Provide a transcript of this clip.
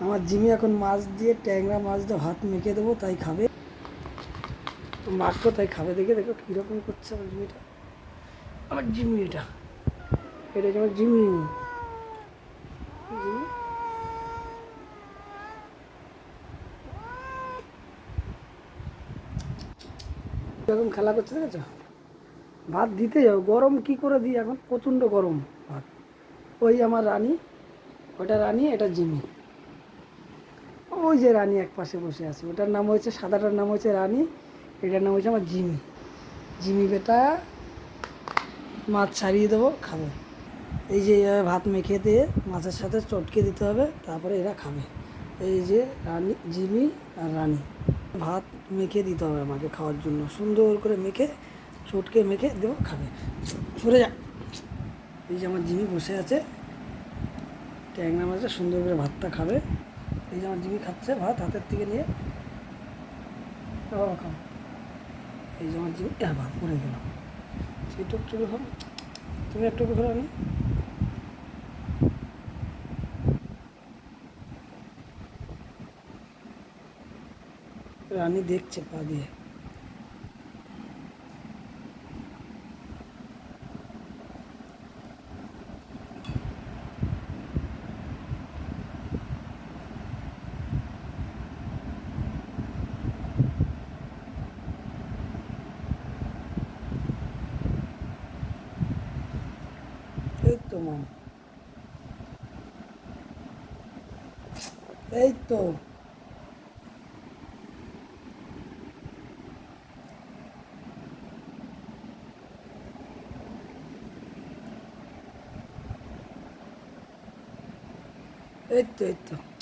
আমার জিমি এখন মাছ দিয়ে, ট্যাংরা মাছ দিয়ে ভাত মেখে দেবো, তাই খাবে। মাখবো তাই খাবে। দেখে দেখো কীরকম করছে আমার জিমিটা। আমার জিমি এটা। এটা হচ্ছে আমার জিমি? জিমি? খেলা করছে দেখেছ? ভাত দিতে যাও। গরম কি করে দিই এখন? প্রচণ্ড গরম ভাত। ওই আমার রানী। ওটা রানী, এটা জিমি। ওই যে রানী এক পাশে বসে আছে। ওটার নাম হচ্ছে সাদাটার নাম হচ্ছে রানী, এটার নাম হচ্ছে আমার জিমি। জিমি বেটা, মাছ ছাড়িয়ে দেবো, খাবে। এই যে এইভাবে ভাত মেখে দিয়ে মাছের সাথে চটকে দিতে হবে, তারপরে এরা খাবে। এই যে রানী, জিমি আর রানী। ভাত মেখে দিতে হবে আমাকে খাওয়ার জন্য। সুন্দর করে মেখে, চটকে মেখে দেবো, খাবে। সরে যা। এই যে আমার জিমি বসে আছে। ট্যাংরা মাছটা সুন্দর করে ভাতটা খাবে। এই যে আমার জিমি খাচ্ছে ভাত হাতের থেকে নিয়ে। খাও এই যে আমার আহ, ভাত পড়ে গেল। সেটা একটু খাও তুমি একটু খাও আমি রানী দেখছে পা দিয়ে। মাম এই তো। এই তো এই তো।